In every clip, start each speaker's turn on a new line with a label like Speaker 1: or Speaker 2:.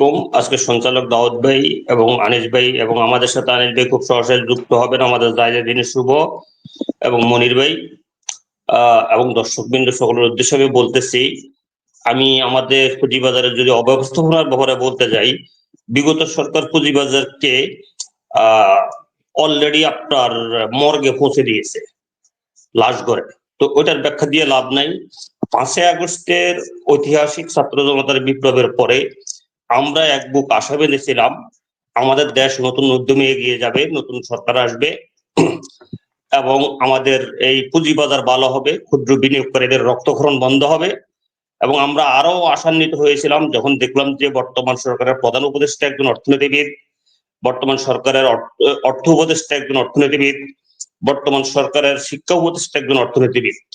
Speaker 1: আলাইকুম আজকে সঞ্চালক দাউদ ভাই এবং আনিস ভাই এবং আমাদের সাথে আনিস ভাই খুব সরাসরি যুক্ত হবেন। আমাদের জায়গা দিনের শুভ। এবং মনির ভাই এবং দর্শক বিন্দু সকলের উদ্দেশ্যে আমি বলতেছি, আমি আমাদের পুঁজিবাজারের যদি অব্যবস্থাপনার ব্যাপারে বলতে যাই, বিগত সরকার পুঁজিবাজারকে অলরেডি আপনার মর্গে পৌঁছে দিয়েছে, লাশ করে তো ওইটার ব্যাখ্যা দিয়ে লাভ নাই। পাঁচই আগস্টের ঐতিহাসিক ছাত্র জনতার বিপ্লবের পরে আমরা এক বুক আশা বেঁধেছিলাম, আমাদের দেশ নতুন উদ্যমে এগিয়ে যাবে, নতুন সরকার আসবে, এবং আমাদের এই পুঁজিবাজার ভালো হবে, ক্ষুদ্র বিনিয়োগকারীদের রক্তক্ষরণ বন্ধ হবে, এবং আমরা আরও আশান্বিত হয়েছিলাম যখন দেখলাম যে বর্তমান সরকারের প্রধান উপদেষ্টা একজন অর্থনীতিবিদ, বর্তমান সরকারের অর্থ- উপদেষ্টা একজন অর্থনীতিবিদ, বর্তমান সরকারের শিক্ষা উপদেষ্টা একজন অর্থনীতিবিদ।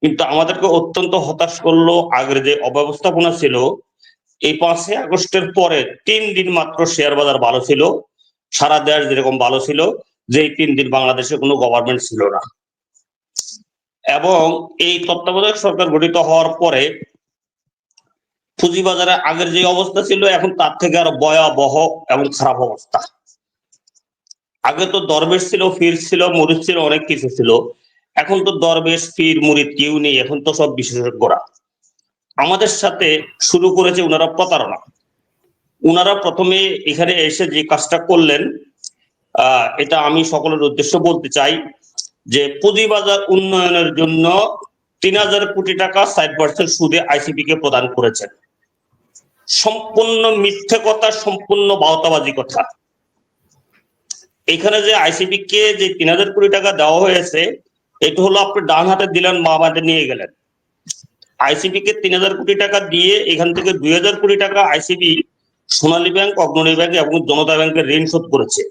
Speaker 1: কিন্তু আমাদেরকে অত্যন্ত হতাশ করল আগের যে অব্যবস্থাপনা ছিল এই পাঁচই আগস্টের পরে তিন দিন মাত্র শেয়ার বাজার ভালো ছিল। সারা দেশ যেরকম ভালো ছিল যে তিন দিন বাংলাদেশে কোনো গভর্নমেন্ট ছিল না। এবং এই তত্ত্বাবধায়ক সরকার গঠিত হওয়ার পরে পুঁজিবাজারে আগের যে অবস্থা ছিল, এখন তার থেকে আরও ভয়াবহ এবং খারাপ অবস্থা। আগে তো দরবেশ ছিল, ফির ছিল, মরিচ ছিল, অনেক কিছু ছিল। এখন তো দরবেশ, ফির মুরিদ কেউ নেই, এখন তো সব বিশেষজ্ঞরা। আমাদের সাথে শুরু করেছে ওনারা প্রতারণা। ওনারা প্রথমে এখানে এসে যে কাজটা করলেন এটা আমি সকলের উদ্দেশ্য বলতে চাই যে পুঁজিবাজার উন্নয়নের জন্য তিন হাজার কোটি টাকা ষাট পার্সেন্ট সুদে আইসিপি কে প্রদান করেছেন। সম্পূর্ণ মিথ্যে কথা, সম্পূর্ণ বাউতাবাজি কথা। এখানে যে আইসিপি কে যে তিন হাজার কোটি টাকা দেওয়া হয়েছে, এটা হলো আপনি ডান হাতে দিলেন মা নিয়ে গেলেন। আইসিবি কে তিন হাজার কোটি টাকা দিয়ে এখান থেকে দুই হাজার কোটি টাকা ICB Sonali bank, Agrani bank এবং জনতা ব্যাংকের ঋণ শোধ করেছে।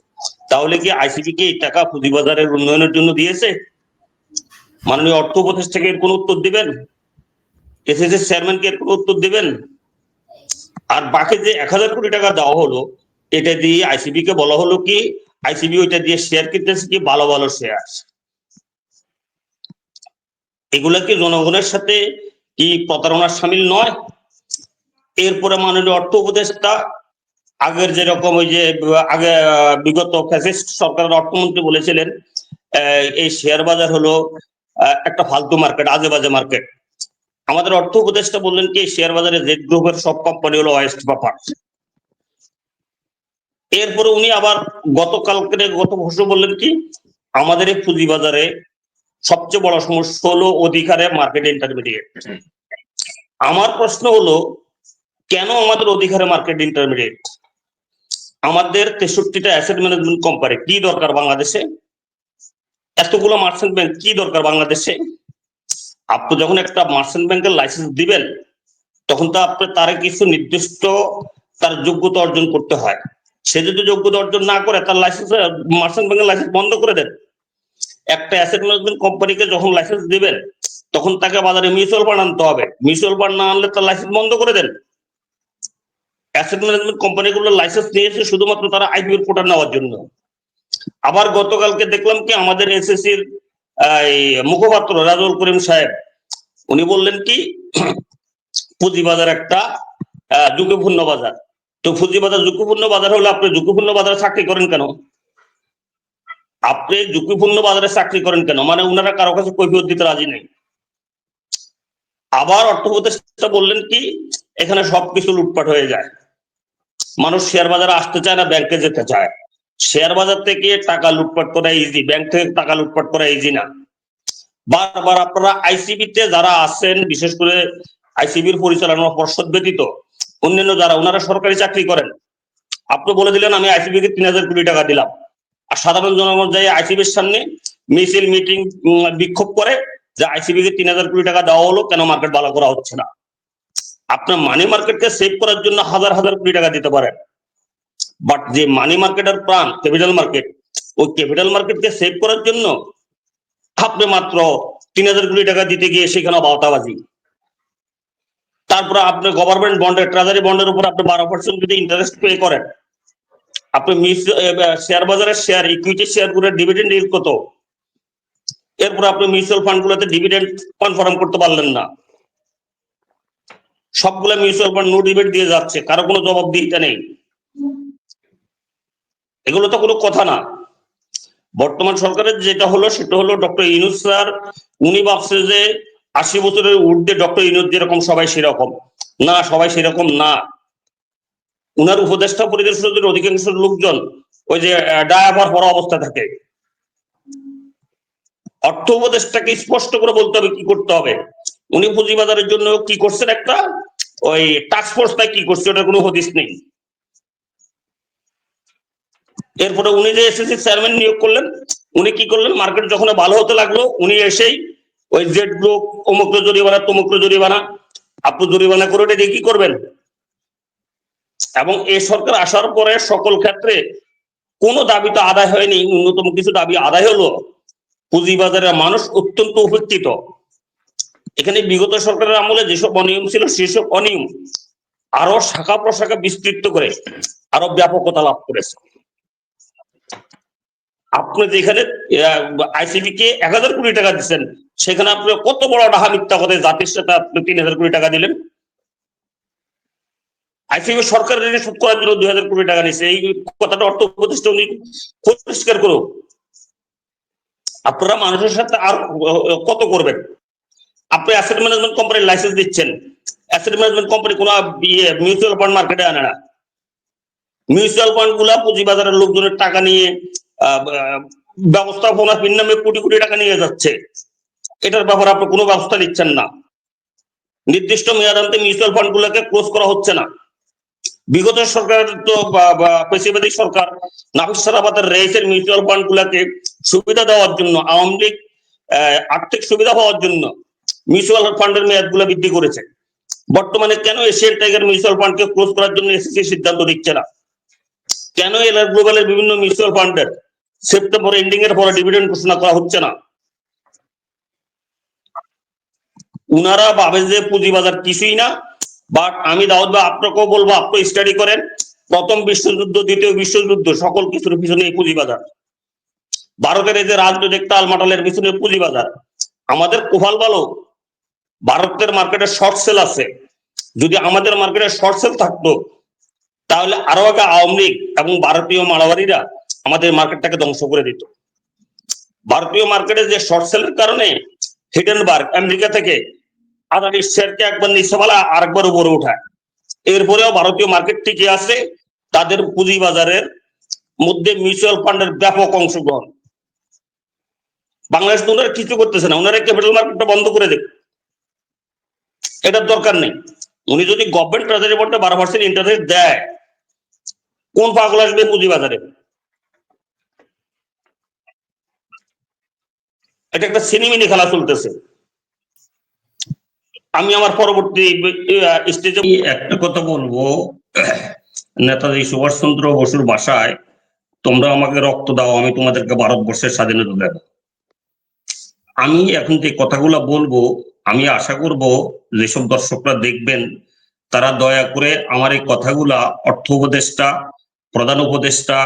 Speaker 1: তাহলে কি আইসিবি কে এই টাকা পুঁজিবাজারের উন্নয়নের জন্য দিয়েছে? মাননীয় অর্থ উপদেষ্টাকে এর কোনো উত্তর দিবেন? এসএসসি চেয়ারম্যানকে এর কোনো উত্তর দিবেন? আর বাকি যে এক হাজার কোটি টাকা দেওয়া হলো, এটা দিয়ে আইসিবি কে বলা হলো কি আইসিবি ওইটা দিয়ে শেয়ার কিনতেছে কি, ভালো ভালো শেয়ার এগুলা কি জনগণের সাথে কি প্রতারণার সামিল নয়? এরপরে মাননীয় অর্থ উপদেষ্টা, আগের যেরকম ওই যে, আগে বিগত ফ্যাসিস্ট সরকারের অর্থমন্ত্রী বলেছিলেন এই শেয়ার বাজার হলো একটা ফালতু মার্কেট আজে বাজে মার্কেট আমাদের অর্থ উপদেষ্টা বললেন কি শেয়ার বাজারে জেড গ্রুপের সব কোম্পানি হলো ওয়েস্ট পাপার এরপরে উনি আবার গতকালকে গত বছর বললেন কি, আমাদের এই পুঁজিবাজারে সবচেয়ে বড় সমস্যা হলো অধিকারে মার্কেট ইন্টারমিডিয়েট আমার প্রশ্ন হলো, কেন আমাদের অধিকারে মার্কেট ইন্টারমিডিয়েট আমাদের তেষট্টিটা অ্যাসেট ম্যানেজমেন্ট কোম্পানি কি দরকার বাংলাদেশে? এতগুলো মার্চেন্ট ব্যাংক কি দরকার বাংলাদেশে? আপনি যখন একটা মার্চেন্ট ব্যাংকের লাইসেন্স দিবেন, তখন তো আপনি তার কিছু নির্দিষ্ট তার যোগ্যতা অর্জন করতে হয়। সে যদি যোগ্যতা অর্জন না করে, তার লাইসেন্স মার্চেন্ট ব্যাংকের লাইসেন্স বন্ধ করে দেন একটা অ্যাসেট ম্যানেজমেন্ট কোম্পানিকে যখন লাইসেন্স দিবেন, তখন তাকে বাজারে মিউচুয়াল ফান্ড আনতে হবে। মিউচুয়াল ফান্ড না আনলে তার লাইসেন্স বন্ধ করে দেন। অ্যাসেট ম্যানেজমেন্ট কোম্পানিগুলোর লাইসেন্স নিয়েছে শুধুমাত্র তারা আইপিওর কোটা নেওয়ার জন্য। আবার গতকালকে দেখলাম কি আমাদের এসএসসির মুখপাত্র রাজুল করিম সাহেব, উনি বললেন কি, পুঁজিবাজার একটা ঝুঁকিপূর্ণ বাজার। তো পুঁজিবাজার ঝুঁকিপূর্ণ বাজার হলে আপনি ঝুঁকিপূর্ণ বাজারে চাকরি করেন কেন? আপনি ঝুঁকিপূর্ণ বাজারে চাকরি করেন কেন? মানে উনারা কারও কাছে কৈফিয়ত দিতে রাজি নেই। আবার অর্থ উপদেষ্টা বললেন কি, এখানে সবকিছু লুটপাট হয়ে যায়। মানুষ শেয়ার বাজারে আসতে চায় না, ব্যাংকে যেতে চায়। শেয়ার বাজার থেকে টাকা লুটপাট করা ইজি ব্যাংক থেকে টাকা লুটপাট করা ইজি না। বারবার আপনারা আইসিবি তে যারা আছেন, বিশেষ করে আইসিবির পরিচালনা পর্ষদ ব্যতীত, অন্যান্য যারা ওনারা সরকারি চাকরি করেন। আপনি বলে দিলেন, আমি আইসিবি কে তিন হাজার কোটি টাকা দিলাম। আর সাধারণ জনগণ যাই আইসিবির সামনে মিছিল, মিটিং বিক্ষোভ করে যে আইসিবি কে তিন হাজার কোটি টাকা দেওয়া হলো, কেন মার্কেট ভালো করা হচ্ছে না? আপনার মানি মার্কেটকে সেভ করার জন্য হাজার হাজার কোটি টাকা দিতে পারেন। বাট যে মানি মার্কেটের প্রাণ ক্যাপিটাল মার্কেট ওই ক্যাপিটাল মার্কেটকে সেভ করার জন্য আপনি মাত্র তিন হাজার কোটি টাকা দিতে গিয়ে সেখানে বারোটাবাজি তারপরে আপনি গভর্নমেন্ট বন্ডের ট্রেজারি বন্ডের উপর আপনি বারো পার্সেন্ট যদি ইন্টারেস্ট পে করেন আপনি শেয়ার বাজারের শেয়ার ইকুইটি শেয়ার করে ডিভিডেন্ড ইল কত? এরপর আপনি মিউচুয়াল ফান্ড গুলোতে ডিভিডেন্ড কনফার্ম করতে পারলেন না। সবগুলা মিউচুয়াল ফান্ড নো ডিবেট দিয়ে যাচ্ছে, কারও কোনো জবাব জবাবদিহিতা নেই। এগুলো তো কোনো কথা না। বর্তমান সরকারের যেটা হলো, সেটা হলো ডক্টর ইনুস স্যার, উনি ভাবছে যে আশি বছরের ঊর্ধ্বে ডক্টর ইনুস যেরকম সবাই সেরকম। না, সবাই সেরকম না। উনার উপদেষ্টা পরিদর্শকদের অধিকাংশ লোকজন ওই যে ডায়াপার পরা অবস্থা থাকে। অর্থ উপদেষ্টাকে স্পষ্ট করে বলতে হবে কি করতে হবে। উনি পুঁজিবাজারের জন্য কি করছেন একটা, ওই টাস্ক ফোর্সটা কি করছে, ওটার কোনো হদিস নেই। এরপরে উনি যে এসএসসি চেয়ারম্যান নিয়োগ করলেন, উনি কি করলেন? মার্কেট যখন ভালো হতে লাগল, উনি এসেই ওই জেড গ্রুপ অমুক জরিমানা তমুক জরিমানা আপনি জরিমানা করে দিয়ে কি করবেন? এবং এই সরকার আসার পরে সকল ক্ষেত্রে কোনো দাবি তো আদায় হয়নি, ন্যূনতম কিছু দাবি আদায় হলো। পুঁজিবাজারের মানুষ অত্যন্ত উপেক্ষিত এখানে বিগত সরকারের আমলে যেসব অনিয়ম ছিল সেসব অনিয়ম আরও শাখা প্রশাখা বিস্তৃত করে আরও ব্যাপকতা লাভ করেছে। আপনি যেখানে আইসিবি কে এক হাজার কোটি টাকা দিচ্ছেন, সেখানে আপনি কত বড় ডাহা মিথ্যা কথা, জাতির সাথে আপনি তিন হাজার কোটি টাকা দিলেন? আইসিবি সরকার ঋণ শোধ করার জন্য দুই হাজার কোটি টাকা নিচ্ছে এই কথাটা অর্থ উপদেষ্টা উনি পরিষ্কার করুক। আপনারা মানুষের সাথে আর কত করবেন? আপনি অ্যাসেট ম্যানেজমেন্ট কোম্পানির লাইসেন্স দিচ্ছেন। অ্যাসেট ম্যানেজমেন্ট কোম্পানি কোনো মিউচুয়াল ফান্ড মার্কেটে আনে না। মিউচুয়াল ফান্ডগুলা পুঁজিবাজারের লোকজনের টাকা নিয়ে ব্যবস্থাপনা পিন নামে কোটি কোটি টাকা নিয়ে যাচ্ছে। এটার ব্যাপারে আপনি কোনো ব্যবস্থা নিচ্ছেন না। নির্দিষ্ট মেয়াদান্তে মিউচুয়াল ফান্ড গুলোকে ক্লোজ করা হচ্ছে না। বিগত সরকার তো পেশিবাদী সরকার নাফিস রেসের মিউচুয়াল ফান্ড গুলাকে সুবিধা দেওয়ার জন্য, আওয়ামী লীগ আর্থিক সুবিধা হওয়ার জন্য মিউচুয়াল ফান্ডের মেয়াদগুলা বৃদ্ধি করেছে। বর্তমানে কেন এশিয়ান টাইগার মিউচুয়াল ফান্ডকে ক্লোজ করার জন্য এসএসসি সিদ্ধান্ত দিচ্ছে না? কেন এলার গ্লোবালের বিভিন্ন মিউচুয়াল ফান্ডের সেপ্টেম্বর এন্ডিং এর পরে ডিভিডেন্ড ঘোষণা করা হচ্ছে না? উনারা ভাবে যে পুঁজিবাজার কিছুই না বাট আমি দাউদ বা আপনাকেও বলব, আপনি স্টাডি করেন। প্রথম বিশ্বযুদ্ধ, দ্বিতীয় বিশ্বযুদ্ধ, সকল কিছুর পিছনে এই পুঁজিবাজার। ভারতের এই যে রাজনৈতিক টালমাটালের পিছনে পুঁজিবাজার, আমাদের কোফাল ভালো। ভারতের মার্কেটে শর্ট সেল আছে। যদি আমাদের মার্কেটে শর্ট সেল থাকতো, তাহলে আরও আগে আওয়ামী লীগ এবং ভারতীয় মারাবাড়িরা আমাদের মার্কেটটাকে ধ্বংস করে দিত। ভারতীয় মার্কেটে যে শর্ট সেলের কারণে হিডেনবার্গ আমেরিকা থেকে আদানির শেয়ারকে একবার নিচে ফেলা, আরেকবার উপরে উঠায় এরপরেও ভারতীয় মার্কেট টিকে আছে। তাদের পুঁজি বাজারের মধ্যে মিউচুয়াল ফান্ডের ব্যাপক অংশগ্রহণ। বাংলাদেশ তো ওনারা কিছু করতেছে না, ওনারা ক্যাপিটাল মার্কেটটা বন্ধ করে দেবে। এটার দরকার নেই। উনি যদি গভর্নমেন্ট ট্রেজারি বন্ডে বারো পার্সেন্ট ইন্টারেস্ট দেয়, কোন পাগল আসবে পুঁজি বাজারে? এটা একটা সিনেমিনি খেলা চলতেছে। আমি আমার পরবর্তী স্টেজে একটা কথা বলব। নেতাজি সুভাষচন্দ্র বসুর বাসায় তোমরা আমাকে রক্ত দাও, আমি তোমাদেরকে ভারতবর্ষের স্বাধীনতা দেব। আমি এখন যে কথাগুলো বলব, আমি আশা করব যেসব দর্শকরা দেখবেন, তারা দয়া করে আমার এই কথাগুলা অর্থ উপদেষ্টা, প্রধান উপদেষ্টা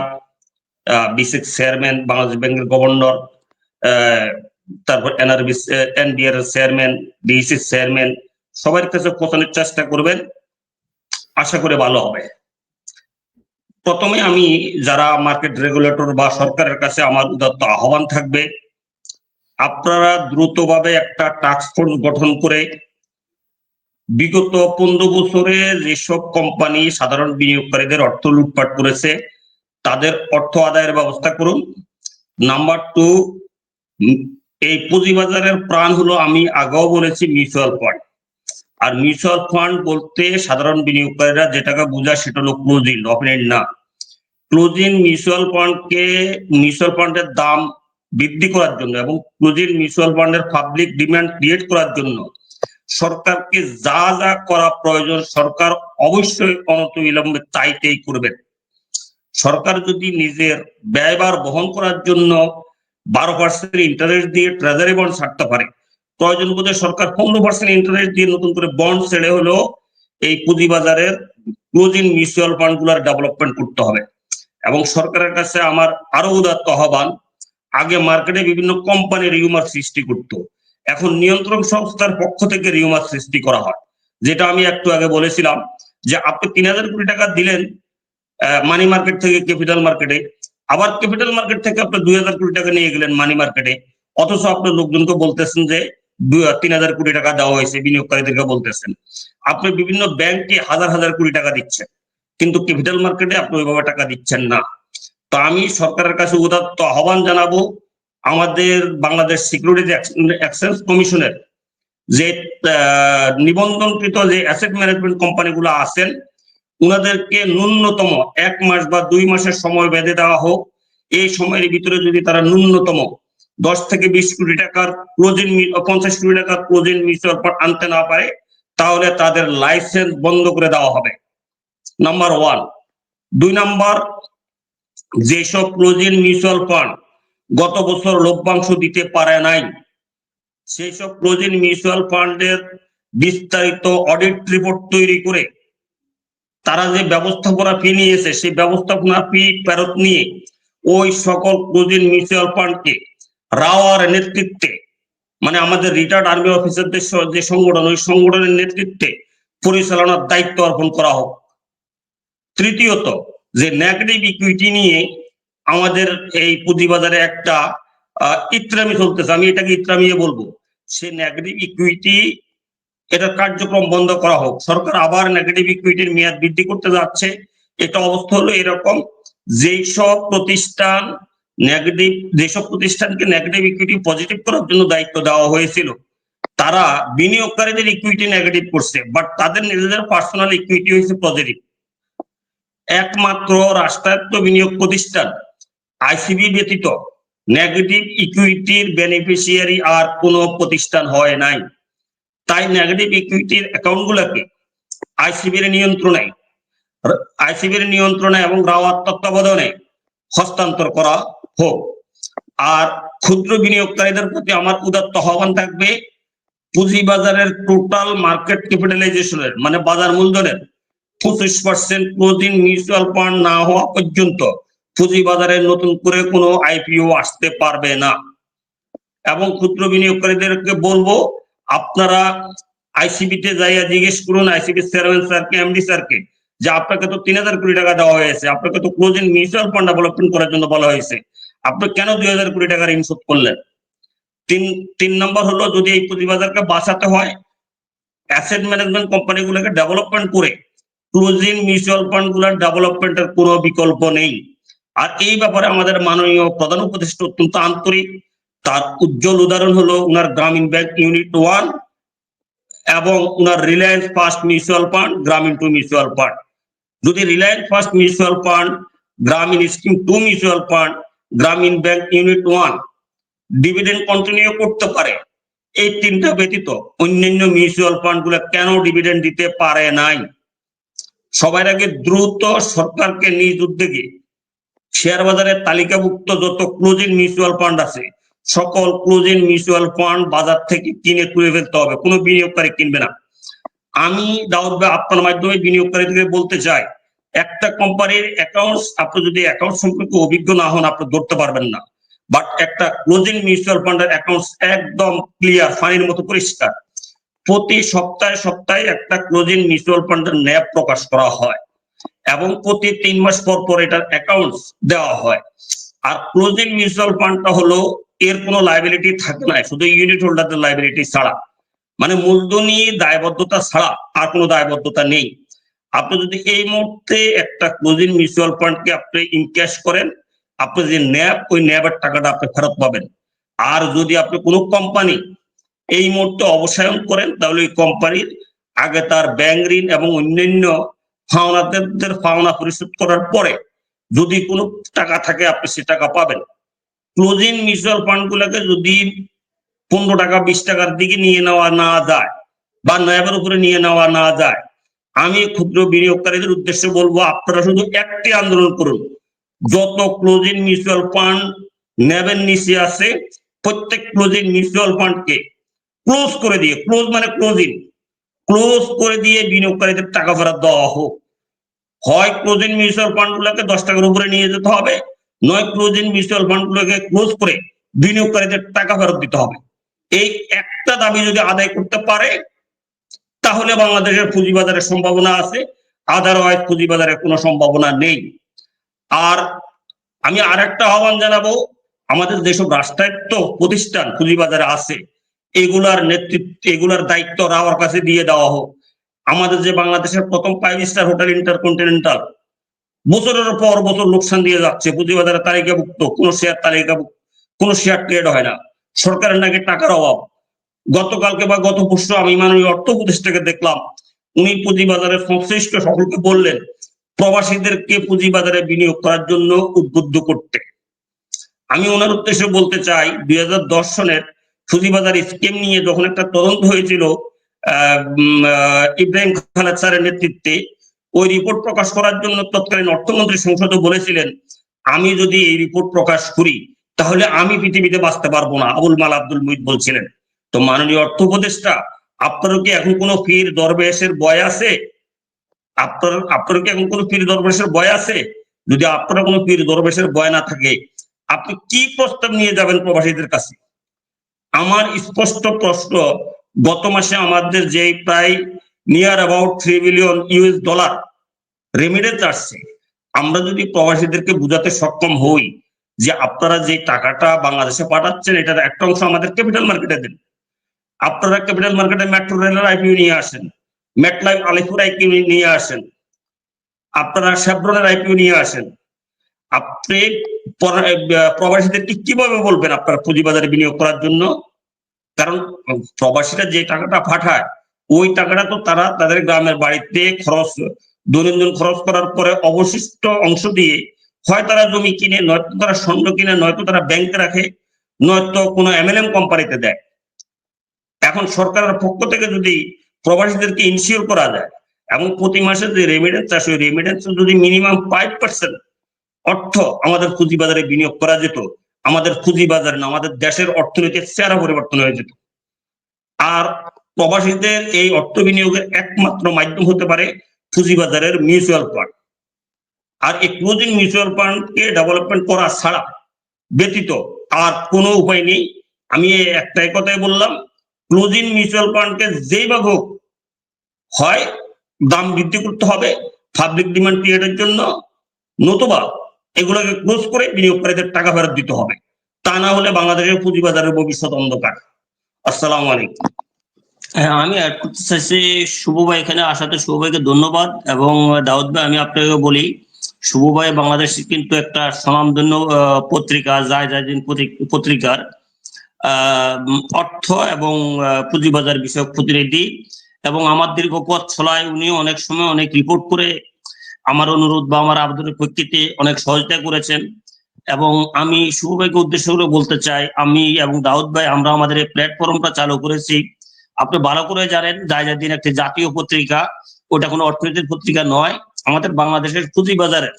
Speaker 1: বিসিক চেয়ারম্যান, বাংলাদেশ ব্যাংকের গভর্নর তারপর NRB, NBR chairman DC chairman, সবার কাছে পৌঁছানোর চেষ্টা করবেন। আশা করে ভালো হবে। প্রথমে আমি যারা মার্কেট রেগুলেটর বা সরকারের কাছে আমার উদাত্ত আহ্বান থাকবে, আপনারা দ্রুতভাবে একটা টাস্ক ফোর্স গঠন করে বিগত পনেরো বছরে যেসব কোম্পানি সাধারণ বিনিয়োগকারীদের অর্থ লুটপাট করেছে, তাদের অর্থ আদায়ের ব্যবস্থা করুন। নাম্বার টু এই পুঁজিবাজারের প্রাণ হলো আমি আগেও বলেছি মিউচুয়াল ফান্ড আর মিউচুয়াল ফান্ড বলতে সাধারণ বিনিয়োগকারীরা যেটাকে বোঝায় সেটা হলো ক্লোজিং অফলাইন না। ক্লোজিং মিউচুয়াল ফান্ডকে মিউচুয়াল ফান্ডের দাম বৃদ্ধি করার জন্য এবং ক্লোজিং মিউচুয়াল ফান্ডের পাবলিক ডিমান্ড ক্রিয়েট করার জন্য সরকারকে যা যা করা প্রয়োজন সরকার অবশ্যই অনতবিলম্বে চাইতেই করবেন সরকার যদি নিজের ব্যয়ভার বহন করার জন্য বারো পার্সেন্ট ইন্টারেস্ট দিয়ে ট্রেজারি বন্ড ছাড়তে পারে। প্রয়োজন বোধে সরকার পনেরো পার্সেন্ট ইন্টারেস্ট দিয়ে নতুন করে বন্ড ছেড়ে হলেও এই পুঁজিবাজারের ক্লোজিং মিউচুয়াল ফান্ডগুলার ডেভেলপমেন্ট করতে হবে। এবং সরকারের কাছে আমার আরও উদাত্ত আহ্বান, আগে মার্কেটে বিভিন্ন কোম্পানির রিউমার সৃষ্টি করত। এখন নিয়ন্ত্রণ সংস্থার পক্ষ থেকে রিউমার সৃষ্টি করা হয়। যেটা আমি একটু আগে বলেছিলাম যে আপনি তিন হাজার কোটি টাকা দিলেন মানি মার্কেট থেকে ক্যাপিটাল মার্কেটে আবার ক্যাপিটাল মার্কেট থেকে আপনি দুই হাজার কোটি টাকা নিয়ে গেলেন মানি মার্কেটে অথচ আপনি লোকজনকে বলতেছেন যে তিন হাজার কোটি টাকা দেওয়া হয়েছে, বিনিয়োগকারীদেরকে বলতেছেন। আপনি বিভিন্ন ব্যাংকে হাজার হাজার কোটি টাকা দিচ্ছেন, কিন্তু ক্যাপিটাল মার্কেটে আপনি ওইভাবে টাকা দিচ্ছেন না। তো আমি সরকারের কাছে উদাত্ত আহ্বান জানাব, আমাদের বাংলাদেশ সিকিউরিটি এক্সচেঞ্জ কমিশনের যে নিবন্ধনকৃত যে অ্যাসেট ম্যানেজমেন্ট কোম্পানিগুলো আছেন উনাদেরকে ন্যূনতম এক মাস বা দুই মাসের সময় বেঁধে দেওয়া হোক। এই সময়ের ভিতরে যদি তারা ন্যূনতম দশ থেকে বিশ কোটি টাকার ক্লোজিং পঞ্চাশ কোটি টাকার ক্লোজিং মিউচুয়াল ফান্ড আনতে না পারে, তাহলে তাদের লাইসেন্স বন্ধ করে দেওয়া হবে। নাম্বার ওয়ান দুই নাম্বার, যেসব ক্লোজিং মিউচুয়াল ফান্ড গত বছর লভ্যাংশ দিতে পারে নাই সেই সব ক্লোজিং মিউচুয়াল ফান্ডের বিস্তারিত অডিট রিপোর্ট তৈরি করে তারা যে ব্যবস্থাপনা ফি নিয়েছে, সেই ব্যবস্থাপনা ফি ফেরত নিয়ে ওই সকল ক্লোজিং মিউচুয়াল ফান্ডকে রাওয়ার নেতৃত্বে মানে আমাদের রিটায়ার্ড আর্মি অফিসারদের যে সংগঠন, ওই সংগঠনের নেতৃত্বে পরিচালনার দায়িত্ব অর্পণ করা হোক। তৃতীয়ত, যে নেগেটিভ ইকুইটি নিয়ে আমাদের এই পুঁজিবাজারে একটা ইত্রামি চলতেছে। আমি এটাকে ইত্রামিয়ে বলব। সে নেগেটিভ ইকুইটি এটার কার্যক্রম বন্ধ করা হোক। সরকার আবার নেগেটিভ ইকুইটির মেয়াদ বৃদ্ধি করতে যাচ্ছে। এটা অবস্থা হলো এরকম যেই সব প্রতিষ্ঠান নেগেটিভ যেসব প্রতিষ্ঠানকে নেগেটিভ ইকুইটি পজিটিভ করার জন্য দায়িত্ব দেওয়া হয়েছিল, তারা বিনিয়োগকারীদের ইকুইটি নেগেটিভ করছে বাট তাদের নিজেদের পার্সোনাল ইকুইটি হয়েছে পজিটিভ একমাত্র রাষ্ট্রায়ত্ত বিনিয়োগ প্রতিষ্ঠান আইসিবি ব্যতীত নেগেটিভ ইকুইটির বেনিফিশিয়ারি আর কোনো প্রতিষ্ঠান হয় নাই। তাই নেগেটিভ ইকুইটির অ্যাকাউন্টগুলোকে আইসিবির নিয়ন্ত্রণে আইসিবির নিয়ন্ত্রণে এবং রাওয়ার তত্ত্বাবধানে হস্তান্তর করা হোক। আর ক্ষুদ্র বিনিয়োগকারীদের প্রতি আমার উদাত্ত আহ্বান থাকবে, পুঁজিবাজারের টোটাল মার্কেট ক্যাপিটালাইজেশনের মানে বাজার মূলধনের পঁচিশ পার্সেন্ট প্রতিদিন মিউচুয়াল ফান্ড না হওয়া পর্যন্ত পুঁজিবাজারে নতুন করে কোনো আইপিও আসতে পারবে না। এবং ক্ষুদ্র বিনিয়োগকারীদেরকে বলব আপনারা আইসিবি তে যাইয়া জিজ্ঞেস করুন আইসিবি চেয়ারম্যান স্যারকে এমডি স্যারকে যে আপনাকে তো তিন হাজার কোটি টাকা দেওয়া হয়েছে, আপনাকে তো ক্লোজিং মিউচুয়াল ফান্ড ডেভেলপমেন্ট করার জন্য বলা হয়েছে, আপনি কেন দুই হাজার কোটি টাকার ঋণ শোধ করলেন? তিন তিন নম্বর হলো যদি এই পুঁজিবাজারকে বাঁচাতে হয় অ্যাসেট ম্যানেজমেন্ট কোম্পানিগুলোকে ডেভেলপমেন্ট করে ক্লোজিং মিউচুয়াল ফান্ডগুলার ডেভেলপমেন্টের কোনো বিকল্প নেই। আর এই ব্যাপারে আমাদের মাননীয় প্রধান উপদেষ্টা অত্যন্ত আন্তরিক। তার উজ্জ্বল উদাহরণ হলো উনার গ্রামীণ ব্যাংক ইউনিট ওয়ান এবং উনার Reliance first mutual fund, Grameen two mutual fund. যদি Reliance first mutual fund, Grameen scheme two mutual fund, Grameen bank unit one dividend continue করতে পারে, এই তিনটা ব্যতীত অন্যান্য মিউচুয়াল ফান্ডগুলো কেন ডিভিডেন্ড দিতে পারে নাই? সবার আগে দ্রুত সরকারকে নিজ উদ্যোগে শেয়ার বাজারে তালিকাভুক্ত যত ক্লোজিং মিউচুয়াল ফান্ড আছে সকল ক্লোজিং মিউচুয়াল ফান্ড বাজার থেকে কিনে তুলে ফেলতে হবে। কোনো বিনিয়োগকারী কিনবে না। আমি দাউদ ভাই আপনার মাধ্যমে বিনিয়োগকারীদেরকে বলতে চাই, একটা কোম্পানির অ্যাকাউন্টস আপনি যদি অ্যাকাউন্ট সম্পর্কে অভিজ্ঞ না হন, আপনি ধরতে পারবেন না। বাট একটা ক্লোজিং মিউচুয়াল ফান্ডের অ্যাকাউন্টস একদম ক্লিয়ার ফানির মতো পরিষ্কার। প্রতি সপ্তাহে সপ্তাহে একটা ক্লোজিং মিউচুয়াল ফান্ডের ন্যাব প্রকাশ করা হয় এবং প্রতি তিন মাস পর পর এটার অ্যাকাউন্টস দেওয়া হয়। আর ক্লোজিং মিউচুয়াল ফান্ডটা হলো এর কোনো লাইবিলিটি থাকে না শুধু ইউনিট হোল্ডারদের লাইবিলিটি ছাড়া। মানে মূলধনী দায়বদ্ধতা ছাড়া আর কোনো দায়বদ্ধতা নেই। আপনি যদি এই মুহূর্তে একটা ক্লোজিং মিউচুয়াল ফান্ডকে আপনি ইনক্যাশ করেন, আপনি যে ন্যাব ওই ন্যাবের টাকাটা আপনি ফেরত পাবেন। আর যদি আপনি কোনো কোম্পানি এই মুহূর্তে অবসায়ন করেন, তাহলে ওই কোম্পানির আগে তার ব্যাংক ঋণ এবং অন্যান্য ফাওনাদের ফাওনা পরিশোধ করার পরে যদি কোনো টাকা থাকে, আপনি সে টাকা পাবেন। ক্লোজিং মিউচুয়াল ফান্ড গুলোকে যদি পনেরো টাকা, বিশ টাকার দিকে নিয়ে নেওয়া না যায় বা ন্যাবের উপরে নিয়ে নেওয়া না যায়, আমি ক্ষুদ্র বিনিয়োগকারীদের উদ্দেশ্যে বলব, আপনারা শুধু একটি আন্দোলন করুন। যত ক্লোজিং মিউচুয়াল ফান্ড ন্যাবের নিচে আছে, প্রত্যেক ক্লোজিং মিউচুয়াল ফান্ডকে ক্লোজ করে দিয়ে ক্লোজ মানে ক্লোজিং ক্লোজ করে দিয়ে বিনিয়োগকারীদের টাকা ফেরত দেওয়া হোক। হয় ক্লোজিং মিউচুয়াল ফান্ড গুলাকে দশ টাকার উপরে নিয়ে যেতে হবে নয় ক্লোজিং মিউচুয়াল ফান্ড গুলোকে ক্লোজ করে বিনিয়োগকারীদের টাকা ফেরত দিতে হবে। এই একটা দাবি যদি আদায় করতে পারে, তাহলে বাংলাদেশের পুঁজিবাজারের সম্ভাবনা আছে আদারওয়াইজ পুঁজিবাজারের কোনো সম্ভাবনা নেই। আর আমি আর একটা আহ্বান জানাব, আমাদের যেসব রাষ্ট্রায়ত্ত প্রতিষ্ঠান পুঁজিবাজারে আছে, এগুলার নেতৃত্ব, এগুলার দায়িত্ব রাওয়ার কাছে দিয়ে দেওয়া হোক। আমাদের যে বাংলাদেশের প্রথম ফাইভ স্টার হোটেল ইন্টারকন্টিনেন্টাল বছরের পর বছর লোকসান দিয়ে যাচ্ছে পুঁজিবাজারে তালিকাভুক্ত, কোন শেয়ার তালিকাভুক্ত, কোন শেয়ার ট্রেড হয় না। সরকারের নাকি টাকার অভাব। গতকালকে বা গত পরশু আমি মাননীয় অর্থ উপদেষ্টাকে দেখলাম, উনি পুঁজিবাজারের সংশ্লিষ্ট সকলকে বললেন, প্রবাসীদেরকে পুঁজিবাজারে বিনিয়োগ করার জন্য উদ্বুদ্ধ করতে। আমি ওনার উদ্দেশ্যে বলতে চাই, দুই হাজার দশ সনের পুঁজিবাজার স্কিম নিয়ে যখন একটা তদন্ত হয়েছিল ইব্রাহিম খালেদ স্যারের নেতৃত্বে ওই রিপোর্ট প্রকাশ করার জন্য তৎকালীন অর্থমন্ত্রী সংসদে বলেছিলেন, আমি যদি এই রিপোর্ট প্রকাশ করি, তাহলে আমি পৃথিবীতে বাঁচতে পারব না, আবুল মাল আব্দুল মুহিত বলছিলেন। তো মাননীয় অর্থ উপদেষ্টা, আপনারও কি এখন কোনো পীর দরবেশের বয় আছে? আপনার আপনার কি এখন কোনো পীর দরবেশের বয় আছে? যদি আপনার কোনো পীর দরবেশের বয় না থাকে, আপনি কি প্রস্তাব নিয়ে যাবেন প্রবাসীদের কাছে? আমার স্পষ্ট প্রশ্ন, গত মাসে আমাদের যে প্রায় near about three billion US dollar remittance আসছে। আমরা যদি প্রবাসীদেরকে বুঝাতে সক্ষম হই যে আপনারা যে টাকাটা বাংলাদেশে পাঠাচ্ছেন, এটার একটা অংশ আমাদের ক্যাপিটাল মার্কেটে দেন। আপনারা ক্যাপিটাল মার্কেটে মেট্রো রেলের আইপিও নিয়ে আসেন মেটলাইফ আলিপুর আইপিও নিয়ে আসেন, আপনারা শেভরনের আইপিও নিয়ে আসেন। আপনি প্রবাসীদেরকে কীভাবে বলবেন আপনার পুঁজিবাজারে বিনিয়োগ করার জন্য? কারণ প্রবাসীরা যে টাকাটা পাঠায় ওই টাকাটা তো তারা তাদের গ্রামের বাড়িতে খরচ, দৈনন্দিন খরচ করার পরে অবশিষ্ট অংশ দিয়ে হয় তারা জমি কিনে, নয়তো তারা স্বর্ণ কিনে, নয়তো তারা ব্যাংকে রাখে, নয়তো কোনো এমএলএম কোম্পানিতে দেয়। এখন সরকারের পক্ষ থেকে যদি প্রবাসীদেরকে ইনশিওর করা যায়, এবং প্রতি মাসে যে রেমিডেন্স আসে, ওই রেমিডেন্স যদি মিনিমাম ফাইভ পার্সেন্ট অর্থ আমাদের পুঁজিবাজারে বিনিয়োগ করা যেত, আমাদের পুঁজিবাজারে না, আমাদের দেশের অর্থনীতির চেহারা পরিবর্তন হয়ে যেত। আর প্রবাসীদের এই অর্থ বিনিয়োগের একমাত্র মাধ্যম হতে পারে পুঁজিবাজারের মিউচুয়াল ফান্ড আর এই ক্লোজিং মিউচুয়াল ফান্ডকে ডেভেলপমেন্ট করা ছাড়া ব্যতীত আর কোনো উপায় নেই। আমি একটাই কথাই বললাম ক্লোজিং মিউচুয়াল ফান্ডকে যেই ভাগ হোক, হয় দাম বৃদ্ধি করতে হবে পাবলিক ডিমান্ড ক্রিয়েটের জন্য, নতুবা এগুলোকে ক্লোজ করে বিনিয়োগকারীদের টাকা ফেরত দিতে হবে। তা না হলে বাংলাদেশের পুঁজিবাজারের ভবিষ্যৎ অন্ধকার। আসসালামু আলাইকুম।
Speaker 2: আমি অ্যাড করতে চাইছি শুভ ভাই এখানে আসাতে শুভ ভাইকে ধন্যবাদ এবং দাউদ ভাই, আমি আপনাকে বলি, শুভ ভাই বাংলাদেশ কিন্তু একটা স্বনামধন্য পত্রিকা, যায় যায় দিন পত্রিকার অর্থ এবং পুঁজিবাজার বিষয়ক প্রতিনিধি এবং আমার দীর্ঘ পথ ছলায় উনি অনেক সময় অনেক রিপোর্ট করে আমার অনুরোধ বা আমার আবেদনের প্রেক্ষিতে অনেক সহযোগিতা করেছেন এবং আমি শুভ ভাইকে উদ্দেশ্য করে বলতে চাই, আমি এবং দাউদ ভাই, আমরা আমাদের এই প্ল্যাটফর্মটা চালু করেছি। আপনি ভালো করে জানেন জায়গা দিন একটি জাতীয় পত্রিকা, ওটা কোনো অর্থনীতির পত্রিকা নয়, আমাদের বাংলাদেশের পুঁজিবাজারের।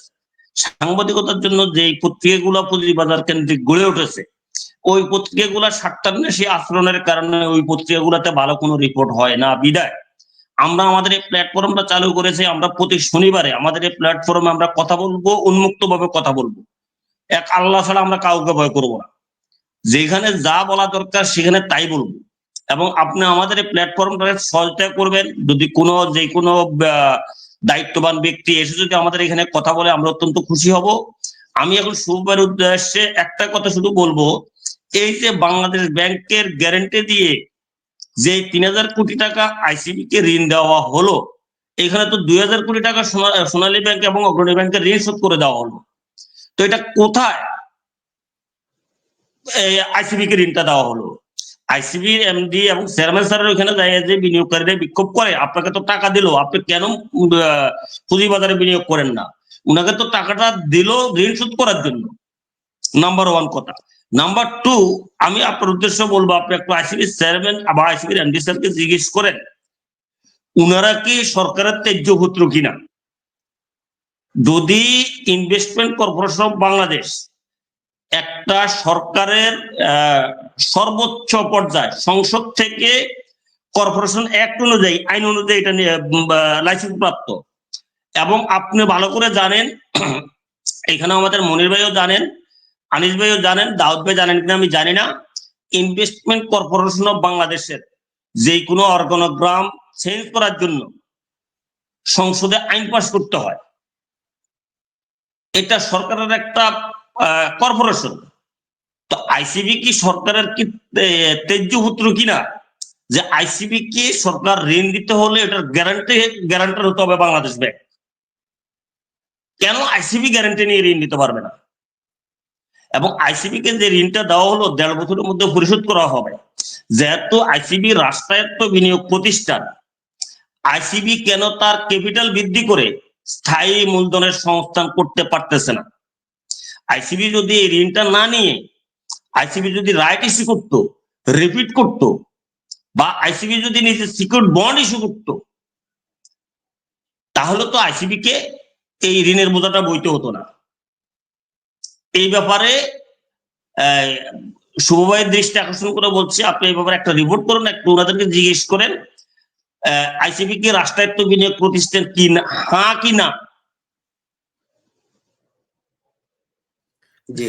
Speaker 2: সাংবাদিকতার জন্য যে পত্রিকাগুলো পুঁজিবাজার কেন্দ্রিক গড়ে উঠেছে, ওই পত্রিকাগুলা স্বার্থান্বেষী আচরণের কারণে ওই পত্রিকাগুলোতে ভালো কোনো রিপোর্ট হয় না, বিদায়। আমরা আমাদের এই প্ল্যাটফর্মটা চালু করেছি, আমরা প্রতি শনিবারে আমাদের এই প্ল্যাটফর্মে আমরা কথা বলব উন্মুক্ত ভাবে কথা বলব। এক আল্লাহ ছাড়া আমরা কাউকে ভয় করব না। যেখানে যা বলা দরকার সেখানে তাই বলব। এবং আপনি আমাদের এই প্ল্যাটফর্মটাকে সহযোগিতা করবেন। যদি কোনো, যে কোনো দায়িত্ববান ব্যক্তি এসে যদি আমাদের এখানে কথা বলে আমরা অত্যন্ত খুশি হব। আমি এখন শুভবার উদ্দেশ্যে একটা কথা শুধু বলব। এই যে বাংলাদেশ ব্যাংকের গ্যারেন্টি দিয়ে যে তিন হাজার কোটি টাকা আইসিবি কে ঋণ দেওয়া হলো, এখানে তো দুই হাজার কোটি টাকা সোনা- সোনালী ব্যাংক এবং অগ্রণী ব্যাংকের ঋণ শোধ করে দেওয়া হলো। তো এটা কোথায় আইসিবি কে ঋণটা দেওয়া হলো? আইসিবি এমডি এবং চেয়ারম্যান স্যারের ওখানে যায় যে বিনিয়োগকারীরা বিক্ষোভ করে। আপনাকে তো টাকা দিল, আপনি কেন পুঁজিবাজারে বিনিয়োগ করেন না? উনাকে তো টাকাটা দিল ঋণ শোধ করার জন্য। নাম্বার ওয়ান কথা। নাম্বার টু আমি আপনার উদ্দেশ্য বলব, আপনি একটু আইসিবি চেয়ারম্যান বা আইসিবির এমডি স্যারকে জিজ্ঞেস করেন, উনারা কি সরকারের ত্যায্য পুত্র কিনা? যদি ইনভেস্টমেন্ট কর্পোরেশন অফ বাংলাদেশ একটা সরকারের সর্বোচ্চ পর্যায়ে সংসদ থেকে কর্পোরেশন অ্যাক্ট অনুযায়ী, আইন অনুযায়ী এটা লাইসেন্স প্রাপ্ত। এবং আপনি ভালো করে জানেন, এখানে আমাদের মনির ভাইও জানেন, আনিস ভাইও জানেন, দাউদ ভাই জানেন কিনা আমি জানি না। ইনভেস্টমেন্ট কর্পোরেশন অফ বাংলাদেশের যে কোনো অর্গানোগ্রাম
Speaker 1: চেঞ্জ করার জন্য সংসদে আইন পাস করতে হয়। এটা সরকারের একটা কর্পোরেশন তো আইসিবি কি সরকারের কি তেজ্য পুত্র কিনা? যে আইসিবি কে সরকার ঋণ দিতে হলে এটার গ্যারান্টি গ্যারান্টার হতে হবে বাংলাদেশ ব্যাংক। কেন আইসিবি গ্যারান্টি নিয়ে ঋণ দিতে পারবে না? এবং আইসিবি কে যে ঋণটা দেওয়া হলো, দেড় বছরের মধ্যে পরিশোধ করা হবে। যেহেতু আইসিবি রাষ্ট্রায়ত্ত বিনিয়োগ প্রতিষ্ঠান আইসিবি কেন তার ক্যাপিটাল বৃদ্ধি করে স্থায়ী মূলধনের সংস্থান করতে পারতেছে না? আইসিবি যদি এই ঋণটা না নিয়ে আইসিবি যদি রাইট ইস্যু করতো রিপিট করতো, বা আইসিবি যদি নিজে সিকিউর বন্ড ইস্যু করতো, তাহলে তো আইসিবি কে এই ঋণের বোঝাটা বইতে হতো না। এই ব্যাপারে শুভভাইয়ের দৃষ্টি আকর্ষণ করে বলছি, আপনি এই ব্যাপারে একটা রিপোর্ট করুন, একটু ওনাদেরকে জিজ্ঞেস করেন আইসিবি কি রাষ্ট্রায়ত্ত বিনিয়োগ প্রতিষ্ঠান কি না হ্যাঁ কি না?
Speaker 3: জি